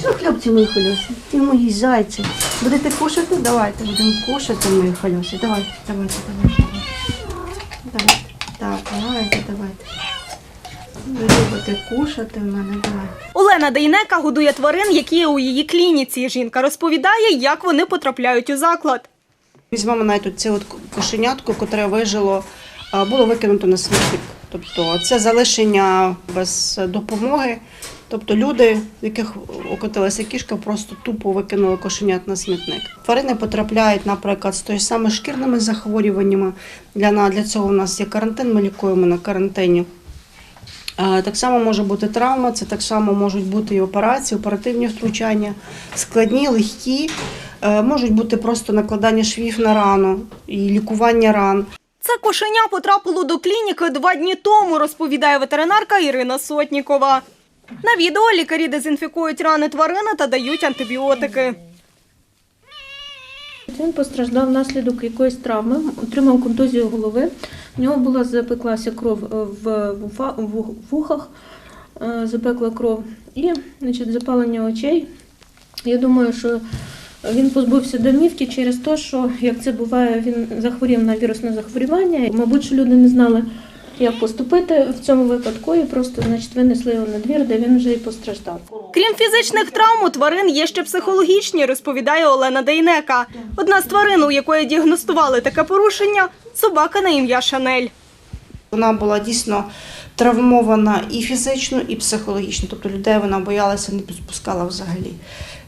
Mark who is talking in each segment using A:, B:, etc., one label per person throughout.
A: Все, хлопці мої хольоси, ти мої зайці. Будете кушати? Давайте, будемо кушати, мої хольоси. Давайте, давайте, давайте. Давайте. Так, давайте, давайте. Ви любите кушати в мене, давайте.
B: Олена Дейнека годує тварин, які є у її клініці. Жінка розповідає, як вони потрапляють у заклад.
A: Візьмемо навіть це от кошенятко, котре вижило, було викинуто на смітник. Тобто це залишення без допомоги. Тобто люди, в яких окотилася кішка, просто тупо викинули кошенят на смітник. Тварини потрапляють, наприклад, з тої саме шкірними захворюваннями. Для, для цього у нас є карантин, ми лікуємо на карантині. Так само може бути травма, це так само можуть бути і операції, оперативні втручання, складні, легкі, Е, можуть бути просто накладання швів на рану і лікування ран.
B: Це кошеня потрапило до клініки два дні тому, розповідає ветеринарка Ірина Сотнікова. На відео лікарі дезінфікують рани тварини та дають антибіотики.
C: Він постраждав внаслідок якоїсь травми, отримав контузію голови. В нього була запеклася кров е, в вухах, е, запекла кров і значить, запалення очей. Я думаю, що він позбувся домівки через те, що як це буває, він захворів на вірусне захворювання. Мабуть, що люди не знали, як поступити в цьому випадку, і просто значить, винесли його на двір, де він вже і постраждав.
B: Крім фізичних травм, у тварин є ще психологічні, розповідає Олена Дейнека. Одна з тварин, у якої діагностували таке порушення собака на ім'я Шанель.
A: Вона була дійсно травмована і фізично, і психологічно. Тобто людей вона боялася, не підпускала взагалі.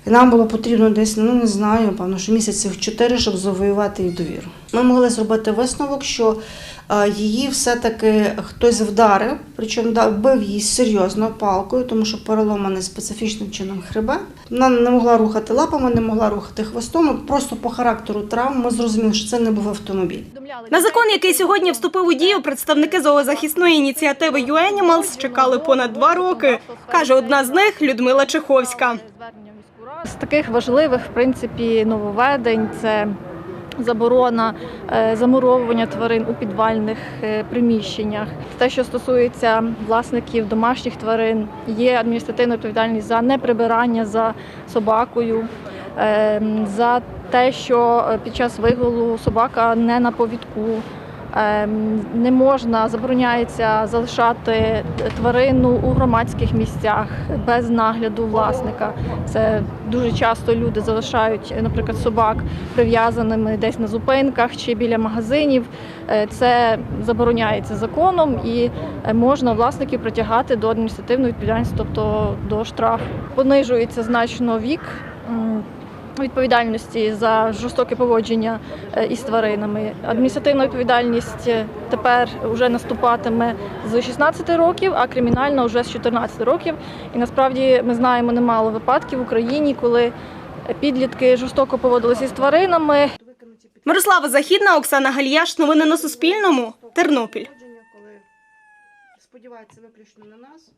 A: Нам було потрібно десь, ну не знаю, певно, що місяців чотири, щоб завоювати її довіру. Ми могли зробити висновок, що е, її все-таки хтось вдарив, причому да, бив її серйозно палкою, тому що переломаний специфічним чином хребет. Вона не могла рухати лапами, не могла рухати хвостом. Просто по характеру травм ми зрозуміли, що це не був автомобіль.
B: На закон, який сьогодні вступив у дію, представники зоозахисної ініціативи «YouAnimals» чекали понад два роки, каже одна з них Людмила Чеховська.
D: З таких важливих, в принципі, нововведень це заборона е, замуровування тварин у підвальних е, приміщеннях. Те, що стосується власників домашніх тварин, є адміністративна відповідальність за неприбирання за собакою, е, за те, що е, під час вигулу собака не на повідку. Ем, Не можна, забороняється залишати тварину у громадських місцях без нагляду власника. Це дуже часто люди залишають, наприклад, собак прив'язаними десь на зупинках чи біля магазинів. Е, Це забороняється законом і е, можна власників притягати до адміністративної відповідальності, тобто до штрафу. Понижується значно вік. Відповідальності за жорстоке поводження е, із тваринами. Адміністративна відповідальність е, тепер вже наступатиме з 16 років, а кримінальна вже з 14 років. І насправді ми знаємо немало випадків в Україні, коли підлітки жорстоко поводилися із тваринами.
B: Мирослава Західна, Оксана Гальяш. Новини на Суспільному. Тернопіль.
A: Коли сподівається виключно на нас.